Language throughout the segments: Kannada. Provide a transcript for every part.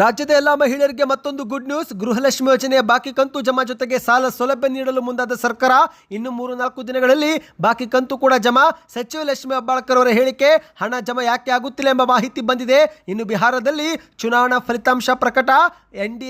ರಾಜ್ಯದ ಎಲ್ಲ ಮಹಿಳೆಯರಿಗೆ ಮತ್ತೊಂದು ಗುಡ್ ನ್ಯೂಸ್ ಗೃಹಲಕ್ಷ್ಮಿ ಯೋಜನೆಯ ಬಾಕಿ ಕಂತು ಜಮಾ ಜೊತೆಗೆ ಸಾಲ ಸೌಲಭ್ಯ ನೀಡಲು ಮುಂದಾದ ಸರ್ಕಾರ ಇನ್ನು ಮೂರು ನಾಲ್ಕು ದಿನಗಳಲ್ಲಿ ಬಾಕಿ ಕಂತು ಕೂಡ ಜಮಾ. ಸಚಿವ ಲಕ್ಷ್ಮಿ ಹೆಬ್ಬಾಳ್ಕರ್ ಅವರ ಹೇಳಿಕೆ, ಹಣ ಜಮಾ ಯಾಕೆ ಆಗುತ್ತಿಲ್ಲ ಎಂಬ ಮಾಹಿತಿ ಬಂದಿದೆ. ಇನ್ನು ಬಿಹಾರದಲ್ಲಿ ಚುನಾವಣಾ ಫಲಿತಾಂಶ ಪ್ರಕಟ. ಎನ್ ಡಿ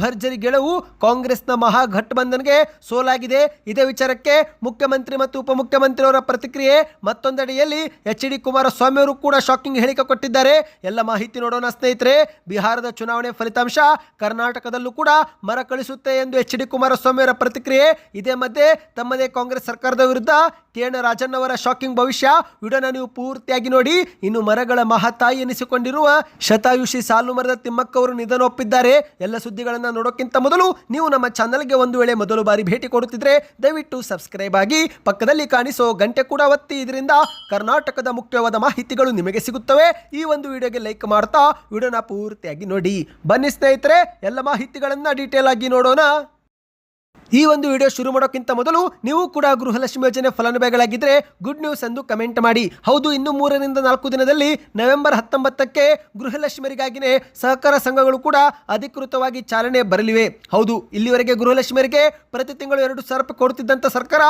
ಭರ್ಜರಿ ಗೆಲುವು. ಕಾಂಗ್ರೆಸ್ನ ಮಹಾಗಠಬಂಧನ್ಗೆ ಸೋಲಾಗಿದೆ. ಇದೇ ವಿಚಾರಕ್ಕೆ ಮುಖ್ಯಮಂತ್ರಿ ಮತ್ತು ಉಪಮುಖ್ಯಮಂತ್ರಿ ಅವರ ಪ್ರತಿಕ್ರಿಯೆ. ಮತ್ತೊಂದೆಡೆಯಲ್ಲಿ ಎಚ್ ಡಿ ಕುಮಾರಸ್ವಾಮಿ ಅವರು ಕೂಡ ಶಾಕಿಂಗ್ ಹೇಳಿಕೆ ಕೊಟ್ಟಿದ್ದಾರೆ. ಎಲ್ಲ ಮಾಹಿತಿ ನೋಡೋಣ ಸ್ನೇಹಿತರೆ. ಬಿಹಾರದ ಚುನಾವಣೆ ಫಲಿತಾಂಶ ಕರ್ನಾಟಕದಲ್ಲೂ ಕೂಡ ಮರ ಕಳಿಸುತ್ತೆ ಎಂದು ಎಚ್ ಡಿ ಕುಮಾರಸ್ವಾಮಿ ಅವರ ಪ್ರತಿಕ್ರಿಯೆ. ಇದೇ ಮಧ್ಯೆ ತಮ್ಮದೇ ಕಾಂಗ್ರೆಸ್ ಸರ್ಕಾರದ ವಿರುದ್ಧ ಕೆ ಎನ್ ರಾಜನ್ ಅವರ ಶಾಕಿಂಗ್ ಭವಿಷ್ಯ. ವಿಡಿಯೋನ ನೀವು ಪೂರ್ತಿಯಾಗಿ ನೋಡಿ. ಇನ್ನು ಮರಗಳ ಮಹಾತಾಯಿ ಎನಿಸಿಕೊಂಡಿರುವ ಶತಾಯುಷಿ ಸಾಲು ಮರದ ತಿಮ್ಮಕ್ಕ ಅವರು ನಿಧನ ಒಪ್ಪಿದ್ದಾರೆ. ಎಲ್ಲ ಸುದ್ದಿಗಳನ್ನು ನೋಡೋಕ್ಕಿಂತ ಮೊದಲು ನೀವು ನಮ್ಮ ಚಾನಲ್ಗೆ ಒಂದು ವೇಳೆ ಮೊದಲು ಬಾರಿ ಭೇಟಿ ಕೊಡುತ್ತಿದ್ರೆ ದಯವಿಟ್ಟು ಸಬ್ಸ್ಕ್ರೈಬ್ ಆಗಿ ಪಕ್ಕದಲ್ಲಿ ಕಾಣಿಸೋ ಗಂಟೆ ಕೂಡ ಒತ್ತಿ. ಇದರಿಂದ ಕರ್ನಾಟಕದ ಮುಖ್ಯವಾದ ಮಾಹಿತಿಗಳು ನಿಮಗೆ ಸಿಗುತ್ತವೆ. ಈ ಒಂದು ವಿಡಿಯೋಗೆ ಲೈಕ್ ಮಾಡ್ತಾ ವಿಡಿಯೋನ ಪೂರ್ತಿಯಾಗಿ ನೋಡಿ. ಬನ್ನಿ ಸ್ನೇಹಿತರೆ ಎಲ್ಲ ಮಾಹಿತಿಗಳನ್ನು ಡೀಟೇಲ್ ಆಗಿ ನೋಡೋಣ. ಈ ಒಂದು ವಿಡಿಯೋ ಶುರು ಮಾಡೋಕ್ಕಿಂತ ಮೊದಲು ನೀವು ಕೂಡ ಗೃಹಲಕ್ಷ್ಮಿ ಯೋಜನೆ ಫಲಾನುಭವಿಗಳಾಗಿದ್ದರೆ ಗುಡ್ ನ್ಯೂಸ್ ಎಂದು ಕಮೆಂಟ್ ಮಾಡಿ. ಹೌದು, ಇನ್ನು ಮೂರರಿಂದ ನಾಲ್ಕು ದಿನದಲ್ಲಿ ನವೆಂಬರ್ ಹತ್ತೊಂಬತ್ತಕ್ಕೆ ಗೃಹಲಕ್ಷ್ಮಿಯರಿಗಾಗಿನೇ ಸಹಕಾರ ಸಂಘಗಳು ಕೂಡ ಅಧಿಕೃತವಾಗಿ ಚಾಲನೆ ಬರಲಿವೆ. ಹೌದು, ಇಲ್ಲಿವರೆಗೆ ಗೃಹಲಕ್ಷ್ಮಿಯರಿಗೆ ಪ್ರತಿ ತಿಂಗಳು ಎರಡು ಸಾವಿರ ರೂಪಾಯಿ ಕೊಡುತ್ತಿದ್ದಂಥ ಸರ್ಕಾರ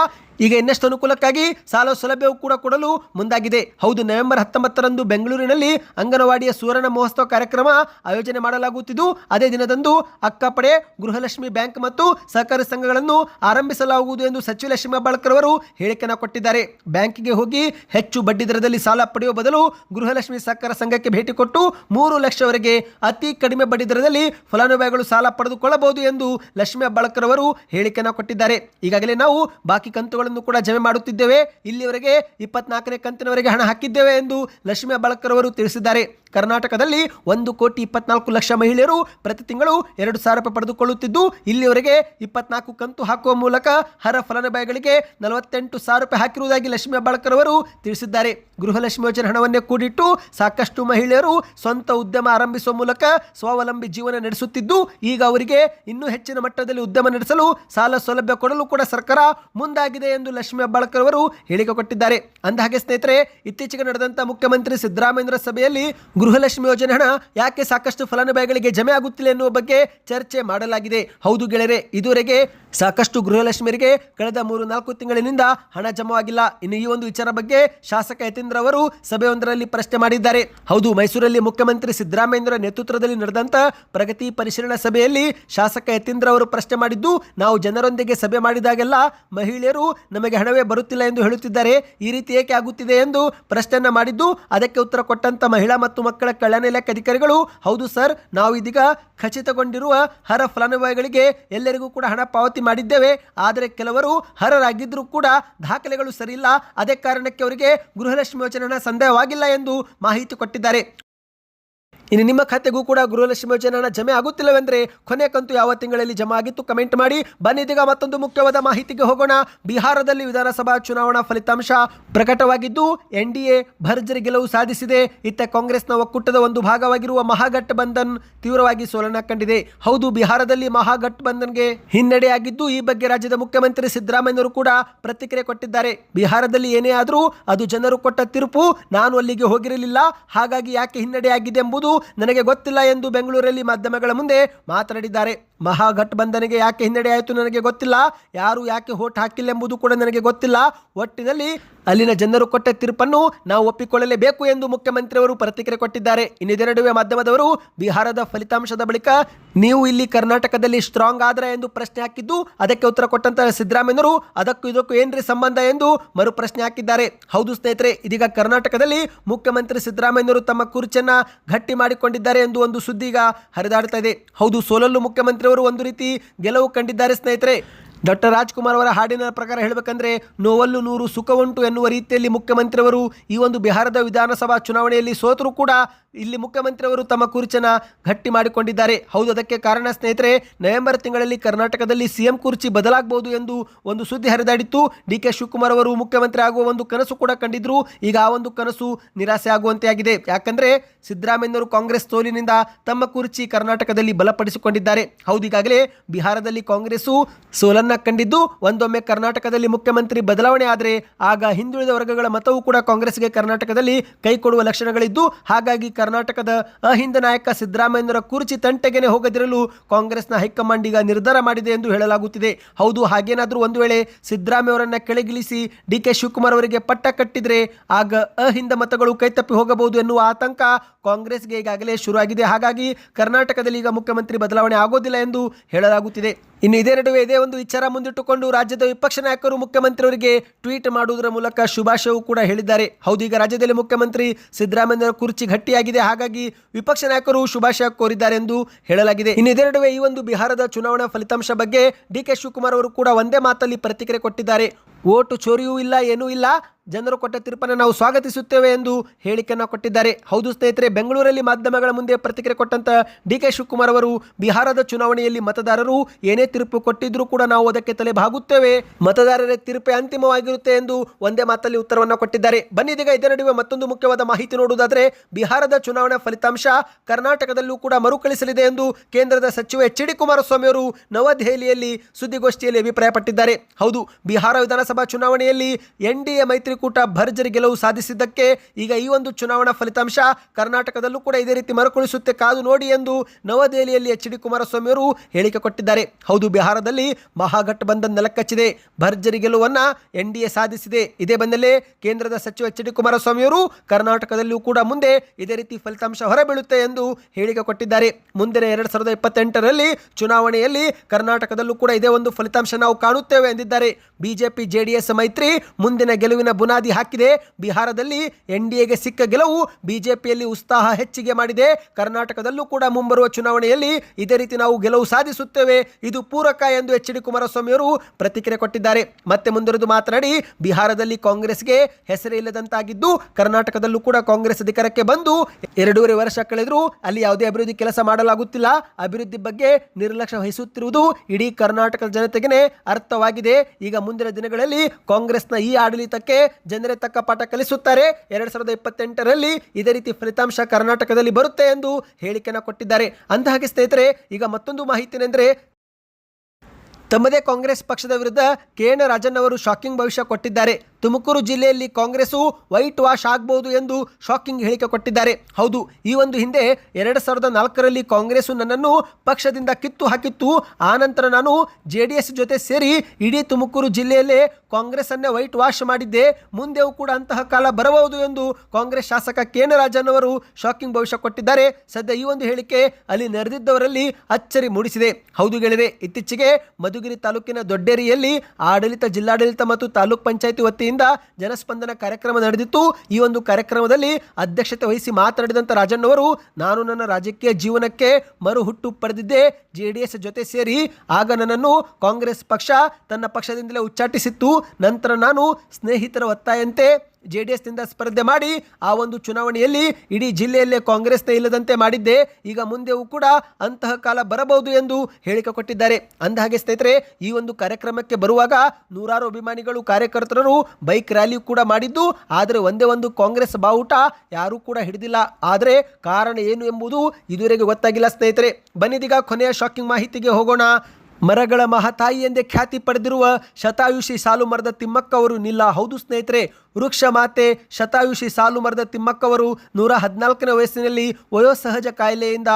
ಈಗ ಇನ್ನಷ್ಟು ಅನುಕೂಲಕ್ಕಾಗಿ ಸಾಲ ಸೌಲಭ್ಯವು ಕೂಡ ಕೊಡಲು ಮುಂದಾಗಿದೆ. ಹೌದು, ನವೆಂಬರ್ ಹತ್ತೊಂಬತ್ತರಂದು ಬೆಂಗಳೂರಿನಲ್ಲಿ ಅಂಗನವಾಡಿಯ ಸುವರ್ಣ ಮಹೋತ್ಸವ ಕಾರ್ಯಕ್ರಮ ಆಯೋಜನೆ ಮಾಡಲಾಗುತ್ತಿದ್ದು, ಅದೇ ದಿನದಂದು ಅಕ್ಕಪಡೆ, ಗೃಹಲಕ್ಷ್ಮಿ ಬ್ಯಾಂಕ್ ಮತ್ತು ಸಹಕಾರಿ ಸಂಘಗಳನ್ನು ಆರಂಭಿಸಲಾಗುವುದು ಎಂದು ಸಚಿವ ಲಕ್ಷ್ಮೀ ಅವರು ಹೇಳಿಕೆಯನ್ನು ಕೊಟ್ಟಿದ್ದಾರೆ. ಬ್ಯಾಂಕಿಗೆ ಹೋಗಿ ಹೆಚ್ಚು ಬಡ್ಡಿ ದರದಲ್ಲಿ ಸಾಲ ಪಡೆಯುವ ಬದಲು ಗೃಹಲಕ್ಷ್ಮಿ ಸಹಕಾರ ಸಂಘಕ್ಕೆ ಭೇಟಿ ಕೊಟ್ಟು ಮೂರು ಲಕ್ಷವರೆಗೆ ಅತಿ ಕಡಿಮೆ ಬಡ್ಡಿ ದರದಲ್ಲಿ ಫಲಾನುಭವಿಗಳು ಸಾಲ ಪಡೆದುಕೊಳ್ಳಬಹುದು ಎಂದು ಲಕ್ಷ್ಮೀ ಅವರು ಹೇಳಿಕೆಯನ್ನು ಕೊಟ್ಟಿದ್ದಾರೆ. ಈಗಾಗಲೇ ನಾವು ಬಾಕಿ ಕಂತುಗಳನ್ನು ಕೂಡ ಜಮೆ ಮಾಡುತ್ತಿದ್ದೇವೆ. ಇಲ್ಲಿವರೆಗೆ ಇಪ್ಪತ್ನಾಲ್ಕನೇ ಕಂತಿನವರೆಗೆ ಹಣ ಹಾಕಿದ್ದೇವೆ ಎಂದು ಲಕ್ಷ್ಮೀ ಅವರು ತಿಳಿಸಿದ್ದಾರೆ. ಕರ್ನಾಟಕದಲ್ಲಿ ಒಂದು ಕೋಟಿ ಇಪ್ಪತ್ನಾಲ್ಕು ಲಕ್ಷ ಮಹಿಳೆಯರು ಪ್ರತಿ ತಿಂಗಳು ಎರಡು ಸಾವಿರ ರೂಪಾಯಿ ಪಡೆದುಕೊಳ್ಳುತ್ತಿದ್ದು, ಇಲ್ಲಿವರೆಗೆ ಇಪ್ಪತ್ನಾಲ್ಕು ಕಂತು ಹಾಕುವ ಮೂಲಕ ಹರ ಫಲಾನುಭವಿಗಳಿಗೆ ನಲವತ್ತೆಂಟು ಸಾವಿರ ರೂಪಾಯಿ ಹಾಕಿರುವುದಾಗಿ ಲಕ್ಷ್ಮೀ ಹೆಬ್ಬಾಳ್ಕರ್ ಅವರು ತಿಳಿಸಿದ್ದಾರೆ. ಗೃಹಲಕ್ಷ್ಮಿ ಯೋಜನೆ ಹಣವನ್ನೇ ಕೂಡಿಟ್ಟು ಸಾಕಷ್ಟು ಮಹಿಳೆಯರು ಸ್ವಂತ ಉದ್ಯಮ ಆರಂಭಿಸುವ ಮೂಲಕ ಸ್ವಾವಲಂಬಿ ಜೀವನ ನಡೆಸುತ್ತಿದ್ದು, ಈಗ ಅವರಿಗೆ ಇನ್ನೂ ಹೆಚ್ಚಿನ ಮಟ್ಟದಲ್ಲಿ ಉದ್ಯಮ ನಡೆಸಲು ಸಾಲ ಸೌಲಭ್ಯ ಕೊಡಲು ಕೂಡ ಸರ್ಕಾರ ಮುಂದಾಗಿದೆ ಎಂದು ಲಕ್ಷ್ಮೀ ಹೆಬ್ಬಾಳ್ಕರ್ ಅವರು ಹೇಳಿಕೆ ಕೊಟ್ಟಿದ್ದಾರೆ. ಅಂದಹಾಗೆ ಸ್ನೇಹಿತರೆ, ಇತ್ತೀಚೆಗೆ ನಡೆದಂತ ಮುಖ್ಯಮಂತ್ರಿ ಸಿದ್ದರಾಮಯ್ಯ ಸಭೆಯಲ್ಲಿ ಗೃಹಲಕ್ಷ್ಮಿ ಯೋಜನೆ ಹಣ ಯಾಕೆ ಸಾಕಷ್ಟು ಫಲಾನುಭವಿಗಳಿಗೆ ಜಮೆ ಆಗುತ್ತಿಲ್ಲ ಎನ್ನುವ ಬಗ್ಗೆ ಚರ್ಚೆ ಮಾಡಲಾಗಿದೆ. ಹೌದು ಗೆಳೆಯರೆ, ಇದುವರೆಗೆ ಸಾಕಷ್ಟು ಗೃಹಲಕ್ಷ್ಮಿಯರಿಗೆ ಕಳೆದ ಮೂರು ನಾಲ್ಕು ತಿಂಗಳಿನಿಂದ ಹಣ ಜಮವಾಗಿಲ್ಲ. ಇನ್ನು ಈ ಒಂದು ವಿಚಾರ ಬಗ್ಗೆ ಶಾಸಕ ಯತೀಂದ್ರ ಅವರು ಸಭೆಯೊಂದರಲ್ಲಿ ಪ್ರಶ್ನೆ ಮಾಡಿದ್ದಾರೆ. ಹೌದು, ಮೈಸೂರಲ್ಲಿ ಮುಖ್ಯಮಂತ್ರಿ ಸಿದ್ದರಾಮಯ್ಯರ ನೇತೃತ್ವದಲ್ಲಿ ನಡೆದಂತ ಪ್ರಗತಿ ಪರಿಶೀಲನಾ ಸಭೆಯಲ್ಲಿ ಶಾಸಕ ಯತೀಂದ್ರ ಅವರು ಪ್ರಶ್ನೆ ಮಾಡಿದ್ದು, ನಾವು ಜನರೊಂದಿಗೆ ಸಭೆ ಮಾಡಿದಾಗೆಲ್ಲ ಮಹಿಳೆಯರು ನಮಗೆ ಹಣವೇ ಬರುತ್ತಿಲ್ಲ ಎಂದು ಹೇಳುತ್ತಿದ್ದಾರೆ. ಈ ರೀತಿ ಏಕೆ ಆಗುತ್ತಿದೆ ಎಂದು ಪ್ರಶ್ನೆಯನ್ನ ಮಾಡಿದ್ದು, ಅದಕ್ಕೆ ಉತ್ತರ ಕೊಟ್ಟಂತ ಮಹಿಳಾ ಮತ್ತು ಮಕ್ಕಳ ಕಲ್ಯಾಣ ಇಲಾಖೆ ಅಧಿಕಾರಿಗಳು, ಹೌದು ಸರ್ ನಾವು ಇದೀಗ ಖಚಿತಗೊಂಡಿರುವ ಹರ ಫಲಾನುಭವಿಗಳಿಗೆ ಎಲ್ಲರಿಗೂ ಕೂಡ ಹಣ ಪಾವತಿ ಮಾಡಿದ್ದೇವೆ. ಆದರೆ ಕೆಲವರು ಹರರಾಗಿದ್ದರೂ ಕೂಡ ದಾಖಲೆಗಳು ಸರಿಯಿಲ್ಲ. ಅದೇ ಕಾರಣಕ್ಕೆ ಅವರಿಗೆ ಗೃಹಲಕ್ಷ್ಮಿ ಯೋಜನೆ ಸಂದೇಹವಾಗಿಲ್ಲ ಎಂದು ಮಾಹಿತಿ ಕೊಟ್ಟಿದ್ದಾರೆ. ಇನ್ನು ನಿಮ್ಮ ಖಾತೆಗೂ ಕೂಡ ಗೃಹಲಕ್ಷ್ಮಿ ಯೋಜನೆ ಹಣ ಜಮೆ ಆಗುತ್ತಿಲ್ಲವೆಂದರೆ ಕೊನೆ ಕಂತು ಯಾವ ತಿಂಗಳಲ್ಲಿ ಜಮಾ ಆಗಿತ್ತು ಕಮೆಂಟ್ ಮಾಡಿ. ಬನ್ನಿದೀಗ ಮತ್ತೊಂದು ಮುಖ್ಯವಾದ ಮಾಹಿತಿಗೆ ಹೋಗೋಣ. ಬಿಹಾರದಲ್ಲಿ ವಿಧಾನಸಭಾ ಚುನಾವಣಾ ಫಲಿತಾಂಶ ಪ್ರಕಟವಾಗಿದ್ದು, ಎನ್ ಡಿ ಎ ಭರ್ಜರಿ ಗೆಲುವು ಸಾಧಿಸಿದೆ. ಇತ್ತ ಕಾಂಗ್ರೆಸ್ನ ಒಕ್ಕೂಟದ ಒಂದು ಭಾಗವಾಗಿರುವ ಮಹಾಗಠಬಂಧನ್ ತೀವ್ರವಾಗಿ ಸೋಲನ ಕಂಡಿದೆ. ಹೌದು, ಬಿಹಾರದಲ್ಲಿ ಮಹಾಗಠಬಂಧನ್ಗೆ ಹಿನ್ನಡೆಯಾಗಿದ್ದು, ಈ ಬಗ್ಗೆ ರಾಜ್ಯದ ಮುಖ್ಯಮಂತ್ರಿ ಸಿದ್ದರಾಮಯ್ಯರು ಕೂಡ ಪ್ರತಿಕ್ರಿಯೆ ಕೊಟ್ಟಿದ್ದಾರೆ. ಬಿಹಾರದಲ್ಲಿ ಏನೇ ಆದರೂ ಅದು ಜನರು ಕೊಟ್ಟ ತೀರ್ಪು, ನಾನು ಅಲ್ಲಿಗೆ ಹೋಗಿರಲಿಲ್ಲ. ಹಾಗಾಗಿ ಯಾಕೆ ಹಿನ್ನಡೆಯಾಗಿದೆ ಎಂಬುದು ನನಗೆ ಗೊತ್ತಿಲ್ಲ ಎಂದು ಬೆಂಗಳೂರಲ್ಲಿ ಮಾಧ್ಯಮಗಳ ಮುಂದೆ ಮಾತನಾಡಿದ್ದಾರೆ. ಮಹಾಗಠಬಂಧನಿಗೆ ಯಾಕೆ ಹಿನ್ನಡೆ ಆಯಿತು ನನಗೆ ಗೊತ್ತಿಲ್ಲ. ಯಾರು ಯಾಕೆ ಹೋಟ್ ಹಾಕಿಲ್ಲ ಎಂಬುದು ಕೂಡ ನನಗೆ ಗೊತ್ತಿಲ್ಲ. ಒಟ್ಟಿನಲ್ಲಿ ಅಲ್ಲಿನ ಜನರು ಕೊಟ್ಟ ತೀರ್ಪನ್ನು ನಾವು ಒಪ್ಪಿಕೊಳ್ಳಲೇಬೇಕು ಎಂದು ಮುಖ್ಯಮಂತ್ರಿಯವರು ಪ್ರತಿಕ್ರಿಯೆ ಕೊಟ್ಟಿದ್ದಾರೆ. ಇನ್ನಿದೇ ನಡುವೆ ಮಾಧ್ಯಮದವರು ಬಿಹಾರದ ಫಲಿತಾಂಶದ ಬಳಿಕ ನೀವು ಇಲ್ಲಿ ಕರ್ನಾಟಕದಲ್ಲಿ ಸ್ಟ್ರಾಂಗ್ ಆದ್ರ ಎಂದು ಪ್ರಶ್ನೆ ಹಾಕಿದ್ದು, ಅದಕ್ಕೆ ಉತ್ತರ ಕೊಟ್ಟಂತಹ ಸಿದ್ದರಾಮಯ್ಯರು ಅದಕ್ಕೂ ಇದಕ್ಕೂ ಏನ್ರಿ ಸಂಬಂಧ ಎಂದು ಮರು ಪ್ರಶ್ನೆ ಹಾಕಿದ್ದಾರೆ. ಹೌದು ಸ್ನೇಹಿತರೆ, ಇದೀಗ ಕರ್ನಾಟಕದಲ್ಲಿ ಮುಖ್ಯಮಂತ್ರಿ ಸಿದ್ದರಾಮಯ್ಯರು ತಮ್ಮ ಕುರ್ಚನ್ನ ಗಟ್ಟಿ ಮಾಡಿಕೊಂಡಿದ್ದಾರೆ ಎಂದು ಒಂದು ಸುದ್ದಿ ಈಗ ಹರಿದಾಡ್ತಾ ಇದೆ. ಹೌದು, ಸೋಲಲ್ಲೂ ಮುಖ್ಯಮಂತ್ರಿಯವರು ಒಂದು ರೀತಿ ಗೆಲುವು ಕಂಡಿದ್ದಾರೆ ಸ್ನೇಹಿತರೆ. ಡಾಕ್ಟರ್ ರಾಜ್ಕುಮಾರ್ ಅವರ ಹಾಡಿನ ಪ್ರಕಾರ ಹೇಳಬೇಕಂದ್ರೆ, ನೋವಲ್ಲು ನೂರು, ಸುಖವುಂಟು ಎನ್ನುವ ರೀತಿಯಲ್ಲಿ ಮುಖ್ಯಮಂತ್ರಿಯವರು ಈ ಒಂದು ಬಿಹಾರದ ವಿಧಾನಸಭಾ ಚುನಾವಣೆಯಲ್ಲಿ ಸೋತರೂ ಕೂಡ ಇಲ್ಲಿ ಮುಖ್ಯಮಂತ್ರಿಯವರು ತಮ್ಮ ಕುರ್ಚನ ಗಟ್ಟಿ ಮಾಡಿಕೊಂಡಿದ್ದಾರೆ. ಹೌದು, ಅದಕ್ಕೆ ಕಾರಣ ಸ್ನೇಹಿತರೆ, ನವೆಂಬರ್ ತಿಂಗಳಲ್ಲಿ ಕರ್ನಾಟಕದಲ್ಲಿ ಸಿಎಂ ಕುರ್ಚಿ ಬದಲಾಗಬಹುದು ಎಂದು ಒಂದು ಸುದ್ದಿ ಹರಿದಾಡಿತ್ತು. ಡಿ ಕೆ ಶಿವಕುಮಾರ್ ಅವರು ಮುಖ್ಯಮಂತ್ರಿ ಆಗುವ ಒಂದು ಕನಸು ಕೂಡ ಕಂಡಿದ್ರು. ಈಗ ಆ ಒಂದು ಕನಸು ನಿರಾಸೆ ಆಗುವಂತೆ ಆಗಿದೆ ಯಾಕಂದ್ರೆ ಸಿದ್ದರಾಮಯ್ಯವರು ಕಾಂಗ್ರೆಸ್ ಸೋಲಿನಿಂದ ತಮ್ಮ ಕುರ್ಚಿ ಕರ್ನಾಟಕದಲ್ಲಿ ಬಲಪಡಿಸಿಕೊಂಡಿದ್ದಾರೆ. ಹೌದು, ಈಗಾಗಲೇ ಬಿಹಾರದಲ್ಲಿ ಕಾಂಗ್ರೆಸ್ಸು ಸೋಲನ್ನ ಕಂಡಿದ್ದು ಒಂದೊಮ್ಮೆ ಕರ್ನಾಟಕದಲ್ಲಿ ಮುಖ್ಯಮಂತ್ರಿ ಬದಲಾವಣೆ ಆದರೆ ಆಗ ಹಿಂದುಳಿದ ವರ್ಗಗಳ ಮತವೂ ಕೂಡ ಕಾಂಗ್ರೆಸ್ಗೆ ಕರ್ನಾಟಕದಲ್ಲಿ ಕೈಕೊಡುವ ಲಕ್ಷಣಗಳಿದ್ದು, ಹಾಗಾಗಿ ಕರ್ನಾಟಕದ ಅಹಿಂದ ನಾಯಕ ಸಿದ್ದರಾಮಯ್ಯನವರ ಕುರ್ಚಿ ತಂಟೆಗೆನೆ ಹೋಗದಿರಲು ಕಾಂಗ್ರೆಸ್ನ ಹೈಕಮಾಂಡ್ ಈಗ ನಿರ್ಧಾರ ಮಾಡಿದೆ ಎಂದು ಹೇಳಲಾಗುತ್ತಿದೆ. ಹೌದು, ಹಾಗೇನಾದರೂ ಒಂದು ವೇಳೆ ಸಿದ್ದರಾಮಯ್ಯ ಅವರನ್ನ ಕೆಳಗಿಳಿಸಿ ಡಿ ಕೆ ಶಿವಕುಮಾರ್ ಅವರಿಗೆ ಪಟ್ಟ ಕಟ್ಟಿದ್ರೆ ಆಗ ಅಹಿಂದ ಮತಗಳು ಕೈತಪ್ಪಿ ಹೋಗಬಹುದು ಎನ್ನುವ ಆತಂಕ ಕಾಂಗ್ರೆಸ್ಗೆ ಈಗಾಗಲೇ ಶುರುವಾಗಿದೆ. ಹಾಗಾಗಿ ಕರ್ನಾಟಕದಲ್ಲಿ ಈಗ ಮುಖ್ಯಮಂತ್ರಿ ಬದಲಾವಣೆ ಆಗೋದಿಲ್ಲ ಎಂದು ಹೇಳಲಾಗುತ್ತಿದೆ. ಇನ್ನು ಇದೇ ನಡುವೆ ಇದೇ ಒಂದು ವಿಚಾರ ಮುಂದಿಟ್ಟುಕೊಂಡು ರಾಜ್ಯದ ವಿಪಕ್ಷ ನಾಯಕರು ಮುಖ್ಯಮಂತ್ರಿಯವರಿಗೆ ಟ್ವೀಟ್ ಮಾಡುವುದರ ಮೂಲಕ ಶುಭಾಶಯವೂ ಕೂಡ ಹೇಳಿದ್ದಾರೆ. ಹೌದು, ಈಗ ರಾಜ್ಯದಲ್ಲಿ ಮುಖ್ಯಮಂತ್ರಿ ಸಿದ್ದರಾಮಯ್ಯ ಕುರ್ಚಿ ಗಟ್ಟಿಯಾಗಿದೆ. ಹಾಗಾಗಿ ವಿಪಕ್ಷ ನಾಯಕರು ಶುಭಾಶಯ ಕೋರಿದ್ದಾರೆ ಎಂದು ಹೇಳಲಾಗಿದೆ. ಇನ್ನು ಇದೇ ನಡುವೆ ಈ ಒಂದು ಬಿಹಾರದ ಚುನಾವಣಾ ಫಲಿತಾಂಶ ಬಗ್ಗೆ ಡಿ ಕೆ ಶಿವಕುಮಾರ್ ಅವರು ಕೂಡ ಒಂದೇ ಮಾತಲ್ಲಿ ಪ್ರತಿಕ್ರಿಯೆ ಕೊಟ್ಟಿದ್ದಾರೆ. ಓಟು ಚೋರಿಯೂ ಇಲ್ಲ, ಏನೂ ಇಲ್ಲ. ಜನರು ಕೊಟ್ಟ ತೀರ್ಪನ್ನು ನಾವು ಸ್ವಾಗತಿಸುತ್ತೇವೆ ಎಂದು ಹೇಳಿಕೆಯನ್ನು ಕೊಟ್ಟಿದ್ದಾರೆ. ಹೌದು ಸ್ನೇಹಿತರೆ, ಬೆಂಗಳೂರಲ್ಲಿ ಮಾಧ್ಯಮಗಳ ಮುಂದೆ ಪ್ರತಿಕ್ರಿಯೆ ಕೊಟ್ಟಂತ ಡಿ ಕೆ ಶಿವಕುಮಾರ್ ಅವರು ಬಿಹಾರದ ಚುನಾವಣೆಯಲ್ಲಿ ಮತದಾರರು ಏನೇ ತೀರ್ಪು ಕೊಟ್ಟಿದ್ರೂ ಕೂಡ ನಾವು ಅದಕ್ಕೆ ತಲೆ ಬಾಗುತ್ತೇವೆ. ಮತದಾರರ ತೀರ್ಪೆ ಅಂತಿಮವಾಗಿರುತ್ತೆ ಎಂದು ಒಂದೇ ಮಾತಲ್ಲಿ ಉತ್ತರವನ್ನು ಕೊಟ್ಟಿದ್ದಾರೆ. ಬನ್ನಿದೀಗ ಇದರ ನಡುವೆ ಮತ್ತೊಂದು ಮುಖ್ಯವಾದ ಮಾಹಿತಿ ನೋಡುವುದಾದರೆ, ಬಿಹಾರದ ಚುನಾವಣಾ ಫಲಿತಾಂಶ ಕರ್ನಾಟಕದಲ್ಲೂ ಕೂಡ ಮರುಕಳಿಸಲಿದೆ ಎಂದು ಕೇಂದ್ರದ ಸಚಿವ ಎಚ್ ಡಿ ಕುಮಾರಸ್ವಾಮಿ ಅವರು ನವದೆಹಲಿಯಲ್ಲಿ ಸುದ್ದಿಗೋಷ್ಠಿಯಲ್ಲಿ ಅಭಿಪ್ರಾಯಪಟ್ಟಿದ್ದಾರೆ. ಹೌದು, ಬಿಹಾರ ವಿಧಾನಸಭಾ ಚುನಾವಣೆಯಲ್ಲಿ ಎನ್ ಮೈತ್ರಿ ಮೈತ್ರಿಕೂಟ ಭರ್ಜರಿ ಗೆಲುವು ಸಾಧಿಸಿದ್ದಕ್ಕೆ ಈಗ ಈ ಒಂದು ಚುನಾವಣಾ ಫಲಿತಾಂಶ ಕರ್ನಾಟಕದಲ್ಲೂ ಕೂಡ ಇದೇ ರೀತಿ ಮರುಕಳಿಸುತ್ತೆ ಕಾದು ನೋಡಿ ಎಂದು ನವದೆಹಲಿಯಲ್ಲಿ ಎಚ್ ಡಿ ಕುಮಾರಸ್ವಾಮಿ ಅವರು ಹೇಳಿಕೆ ಕೊಟ್ಟಿದ್ದಾರೆ. ಹೌದು, ಬಿಹಾರದಲ್ಲಿ ಮಹಾಗಠಬಂಧನ್ ನೆಲಕಚ್ಚಿದೆ. ಭರ್ಜರಿ ಗೆಲುವನ್ನ ಎನ್ ಡಿ ಸಾಧಿಸಿದೆ. ಇದೇ ಬೆನ್ನಲ್ಲೇ ಕೇಂದ್ರದ ಸಚಿವ ಎಚ್ ಡಿ ಕುಮಾರಸ್ವಾಮಿ ಅವರು ಕರ್ನಾಟಕದಲ್ಲಿಯೂ ಕೂಡ ಮುಂದೆ ಇದೇ ರೀತಿ ಫಲಿತಾಂಶ ಹೊರಬೀಳುತ್ತೆ ಎಂದು ಹೇಳಿಕೆ ಕೊಟ್ಟಿದ್ದಾರೆ. ಮುಂದಿನ ಎರಡ್ ಸಾವಿರದ ಇಪ್ಪತ್ತೆಂಟರಲ್ಲಿ ಚುನಾವಣೆಯಲ್ಲಿ ಕರ್ನಾಟಕದಲ್ಲೂ ಕೂಡ ಇದೇ ಒಂದು ಫಲಿತಾಂಶ ನಾವು ಕಾಣುತ್ತೇವೆ ಎಂದಿದ್ದಾರೆ. ಬಿಜೆಪಿ ಜೆಡಿಎಸ್ ಮೈತ್ರಿ ಮುಂದಿನ ಗೆಲುವಿನ ಬುನಾದಿ ಹಾಕಿದೆ. ಬಿಹಾರದಲ್ಲಿ ಎನ್ ಸಿಕ್ಕ ಗೆಲುವು ಬಿಜೆಪಿಯಲ್ಲಿ ಉತ್ಸಾಹ ಹೆಚ್ಚಿಗೆ ಮಾಡಿದೆ. ಕರ್ನಾಟಕದಲ್ಲೂ ಕೂಡ ಮುಂಬರುವ ಚುನಾವಣೆಯಲ್ಲಿ ಇದೇ ರೀತಿ ನಾವು ಗೆಲುವು ಸಾಧಿಸುತ್ತೇವೆ. ಇದು ಪೂರಕ ಎಂದು ಎಚ್ ಡಿ ಕುಮಾರಸ್ವಾಮಿ ಅವರು ಪ್ರತಿಕ್ರಿಯೆ ಕೊಟ್ಟಿದ್ದಾರೆ. ಮತ್ತೆ ಮುಂದುವರೆದು ಮಾತನಾಡಿ, ಬಿಹಾರದಲ್ಲಿ ಕಾಂಗ್ರೆಸ್ಗೆ ಹೆಸರೇ ಇಲ್ಲದಂತಾಗಿದ್ದು, ಕರ್ನಾಟಕದಲ್ಲೂ ಕೂಡ ಕಾಂಗ್ರೆಸ್ ಅಧಿಕಾರಕ್ಕೆ ಬಂದು ಎರಡೂವರೆ ವರ್ಷ ಕಳೆದರೂ ಅಲ್ಲಿ ಯಾವುದೇ ಅಭಿವೃದ್ಧಿ ಕೆಲಸ ಮಾಡಲಾಗುತ್ತಿಲ್ಲ. ಅಭಿವೃದ್ಧಿ ಬಗ್ಗೆ ನಿರ್ಲಕ್ಷ್ಯ ವಹಿಸುತ್ತಿರುವುದು ಇಡೀ ಕರ್ನಾಟಕದ ಜನತೆಗೆ ಅರ್ಥವಾಗಿದೆ. ಈಗ ಮುಂದಿನ ದಿನಗಳಲ್ಲಿ ಕಾಂಗ್ರೆಸ್ನ ಈ ಆಡಳಿತಕ್ಕೆ ಜನರೇ ತಕ್ಕ ಪಾಠ ಕಲಿಸುತ್ತಾರೆ. ಎರಡ್ ಸಾವಿರದ ಇಪ್ಪತ್ತೆಂಟರಲ್ಲಿ ಇದೇ ರೀತಿ ಫಲಿತಾಂಶ ಕರ್ನಾಟಕದಲ್ಲಿ ಬರುತ್ತೆ ಎಂದು ಹೇಳಿಕೆಯನ್ನು ಕೊಟ್ಟಿದ್ದಾರೆ. ಅಂದಹಾಗೆ ಸ್ನೇಹಿತರೆ, ಈಗ ಮತ್ತೊಂದು ಮಾಹಿತಿನೆಂದರೆ ತಮ್ಮದೇ ಕಾಂಗ್ರೆಸ್ ಪಕ್ಷದ ವಿರುದ್ಧ ಕೆ ಎನ್ ರಾಜನ್ ಅವರು ಶಾಕಿಂಗ್ ಭವಿಷ್ಯ ಕೊಟ್ಟಿದ್ದಾರೆ. ತುಮಕೂರು ಜಿಲ್ಲೆಯಲ್ಲಿ ಕಾಂಗ್ರೆಸ್ಸು ವೈಟ್ ವಾಶ್ ಆಗಬಹುದು ಎಂದು ಶಾಕಿಂಗ್ ಹೇಳಿಕೆ ಕೊಟ್ಟಿದ್ದಾರೆ. ಹೌದು, ಈ ಒಂದು ಹಿಂದೆ ಎರಡು ಸಾವಿರದ ನಾಲ್ಕರಲ್ಲಿ ಕಾಂಗ್ರೆಸ್ಸು ನನ್ನನ್ನು ಪಕ್ಷದಿಂದ ಕಿತ್ತು ಹಾಕಿತ್ತು. ಆನಂತರ ನಾನು ಜೆ ಜೊತೆ ಸೇರಿ ಇಡೀ ತುಮಕೂರು ಜಿಲ್ಲೆಯಲ್ಲೇ ಕಾಂಗ್ರೆಸ್ಸನ್ನೇ ವೈಟ್ ವಾಶ್ ಮಾಡಿದ್ದೆ. ಮುಂದೆಯೂ ಕೂಡ ಅಂತಹ ಕಾಲ ಬರಬಹುದು ಎಂದು ಕಾಂಗ್ರೆಸ್ ಶಾಸಕ ಕೆ ರಾಜನ್ ಅವರು ಶಾಕಿಂಗ್ ಭವಿಷ್ಯ ಕೊಟ್ಟಿದ್ದಾರೆ. ಸದ್ಯ ಈ ಒಂದು ಹೇಳಿಕೆ ಅಲ್ಲಿ ನೆರೆದಿದ್ದವರಲ್ಲಿ ಅಚ್ಚರಿ ಮೂಡಿಸಿದೆ. ಹೌದು ಗೆಳೆಯರೆ, ಇತ್ತೀಚೆಗೆ ಮಧುಗಿರಿ ತಾಲೂಕಿನ ದೊಡ್ಡೇರಿಯಲ್ಲಿ ಆಡಳಿತ, ಜಿಲ್ಲಾಡಳಿತ ಮತ್ತು ತಾಲೂಕ್ ಪಂಚಾಯತಿ ವತಿಯಿಂದ ಜನಸ್ಪಂದನ ಕಾರ್ಯಕ್ರಮ ನಡೆದಿತ್ತು. ಈ ಒಂದು ಕಾರ್ಯಕ್ರಮದಲ್ಲಿ ಅಧ್ಯಕ್ಷತೆ ವಹಿಸಿ ಮಾತನಾಡಿದಂಥ ರಾಜಣ್ಣವರು, ನಾನು ನನ್ನ ರಾಜಕೀಯ ಜೀವನಕ್ಕೆ ಮರು ಹುಟ್ಟು ಪಡೆದಿದ್ದೆ. ಜೆ ಜೊತೆ ಸೇರಿ ಆಗ ನನ್ನನ್ನು ಕಾಂಗ್ರೆಸ್ ಪಕ್ಷ ತನ್ನ ಪಕ್ಷದಿಂದಲೇ ಉಚ್ಚಾಟಿಸಿತ್ತು. ನಂತರ ನಾನು ಸ್ನೇಹಿತರ ಒತ್ತಾಯಂತೆ ಜೆ ಡಿ ಎಸ್ನಿಂದ ಸ್ಪರ್ಧೆ ಮಾಡಿ ಆ ಒಂದು ಚುನಾವಣೆಯಲ್ಲಿ ಇಡೀ ಜಿಲ್ಲೆಯಲ್ಲೇ ಕಾಂಗ್ರೆಸ್ನ ಇಲ್ಲದಂತೆ ಮಾಡಿದ್ದೆ. ಈಗ ಮುಂದೆಯೂ ಕೂಡ ಅಂತಹ ಕಾಲ ಬರಬಹುದು ಎಂದು ಹೇಳಿಕೆ ಕೊಟ್ಟಿದ್ದಾರೆ. ಅಂದಹಾಗೆ ಸ್ನೇಹಿತರೆ, ಈ ಒಂದು ಕಾರ್ಯಕ್ರಮಕ್ಕೆ ಬರುವಾಗ ನೂರಾರು ಅಭಿಮಾನಿಗಳು, ಕಾರ್ಯಕರ್ತರು ಬೈಕ್ ರ್ಯಾಲಿ ಕೂಡ ಮಾಡಿದ್ದು. ಆದರೆ ಒಂದೇ ಒಂದು ಕಾಂಗ್ರೆಸ್ ಬಾವುಟ ಯಾರೂ ಕೂಡ ಹಿಡಿದಿಲ್ಲ. ಆದರೆ ಕಾರಣ ಏನು ಎಂಬುದು ಇದುವರೆಗೆ ಗೊತ್ತಾಗಿಲ್ಲ ಸ್ನೇಹಿತರೆ. ಬನ್ನಿದೀಗ ಕೊನೆಯ ಶಾಕಿಂಗ್ ಮಾಹಿತಿಗೆ ಹೋಗೋಣ. ಮರಗಳ ಮಹತಾಯಿ ಎಂದೇ ಖ್ಯಾತಿ ಪಡೆದಿರುವ ಶತಾಯುಷಿ ಸಾಲು ಮರದ ತಿಮ್ಮಕ್ಕ ಅವರು ನಿಲ್ಲ. ಹೌದು ಸ್ನೇಹಿತರೆ ವೃಕ್ಷ ಮಾತೆ ಶತಾಯುಷಿ ಸಾಲು ಮರದ ತಿಮ್ಮಕ್ಕವರು ನೂರ ಹದಿನಾಲ್ಕನೇ ವಯಸ್ಸಿನಲ್ಲಿ ವಯೋಸಹಜ ಕಾಯಿಲೆಯಿಂದ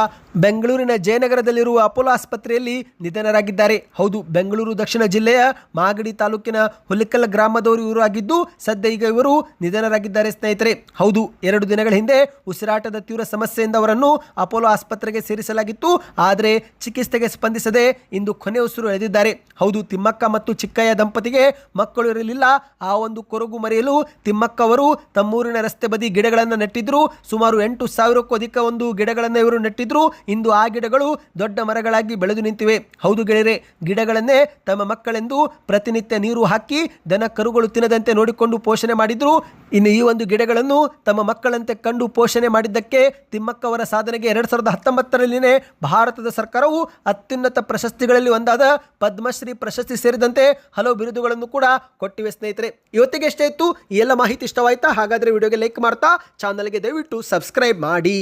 ಬೆಂಗಳೂರಿನ ಜಯನಗರದಲ್ಲಿರುವ ಅಪೋಲೋ ಆಸ್ಪತ್ರೆಯಲ್ಲಿ ನಿಧನರಾಗಿದ್ದಾರೆ. ಹೌದು, ಬೆಂಗಳೂರು ದಕ್ಷಿಣ ಜಿಲ್ಲೆಯ ಮಾಗಡಿ ತಾಲೂಕಿನ ಹುಲಿಕಲ್ ಗ್ರಾಮದವರು ಇವರು ಆಗಿದ್ದು ಸದ್ಯ ಈಗ ಇವರು ನಿಧನರಾಗಿದ್ದಾರೆ ಸ್ನೇಹಿತರೆ. ಹೌದು, ಎರಡು ದಿನಗಳ ಹಿಂದೆ ಉಸಿರಾಟದ ತೀವ್ರ ಸಮಸ್ಯೆಯಿಂದ ಅವರನ್ನು ಅಪೋಲೋ ಆಸ್ಪತ್ರೆಗೆ ಸೇರಿಸಲಾಗಿತ್ತು. ಆದರೆ ಚಿಕಿತ್ಸೆಗೆ ಸ್ಪಂದಿಸದೆ ಇಂದು ಕೊನೆ ಉಸಿರು ಎಳೆದಿದ್ದಾರೆ. ಹೌದು, ತಿಮ್ಮಕ್ಕ ಮತ್ತು ಚಿಕ್ಕಯ್ಯ ದಂಪತಿಗೆ ಮಕ್ಕಳು ಇರಲಿಲ್ಲ. ಆ ಒಂದು ಕೊರಗು ಮರೆಯಲು ತಿಮ್ಮಕ್ಕ ಅವರು ತಮ್ಮೂರಿನ ರಸ್ತೆ ಬದಿ ಗಿಡಗಳನ್ನು ನೆಟ್ಟಿದ್ರು. ಸುಮಾರು ಎಂಟು ಸಾವಿರಕ್ಕೂ ಅಧಿಕ ಒಂದು ಗಿಡಗಳನ್ನು ಇವರು ನೆಟ್ಟಿದ್ರು. ಇಂದು ಆ ಗಿಡಗಳು ದೊಡ್ಡ ಮರಗಳಾಗಿ ಬೆಳೆದು ನಿಂತಿವೆ. ಹೌದು ಗೆಳೆಯರೆ, ಗಿಡಗಳನ್ನೇ ತಮ್ಮ ಮಕ್ಕಳೆಂದು ಪ್ರತಿನಿತ್ಯ ನೀರು ಹಾಕಿ ದನ ಕರುಗಳು ತಿನ್ನದಂತೆ ನೋಡಿಕೊಂಡು ಪೋಷಣೆ ಮಾಡಿದ್ರು. ಇನ್ನು ಈ ಒಂದು ಗಿಡಗಳನ್ನು ತಮ್ಮ ಮಕ್ಕಳಂತೆ ಕಂಡು ಪೋಷಣೆ ಮಾಡಿದ್ದಕ್ಕೆ ತಿಮ್ಮಕ್ಕವರ ಸಾಧನೆಗೆ ಎರಡು ಸಾವಿರದ ಹತ್ತೊಂಬತ್ತರಲ್ಲಿನೇ ಭಾರತದ ಸರ್ಕಾರವು ಅತ್ಯುನ್ನತ ಪ್ರಶಸ್ತಿಗಳಲ್ಲಿ ಒಂದಾದ ಪದ್ಮಶ್ರೀ ಪ್ರಶಸ್ತಿ ಸೇರಿದಂತೆ ಹಲವು ಬಿರುದುಗಳನ್ನು ಕೂಡ ಕೊಟ್ಟಿವೆ ಸ್ನೇಹಿತರೆ. ಇವತ್ತಿಗೆ ಎಷ್ಟೇ ಇತ್ತು. ಎಲ್ಲ ಮಾಹಿತಿ ಇಷ್ಟವಾಯ್ತಾ? ಹಾಗಾದ್ರೆ ವಿಡಿಯೋಗೆ ಲೈಕ್ ಮಾಡ್ತಾ ಚಾನಲ್ಗೆ ದಯವಿಟ್ಟು ಸಬ್ಸ್ಕ್ರೈಬ್ ಮಾಡಿ.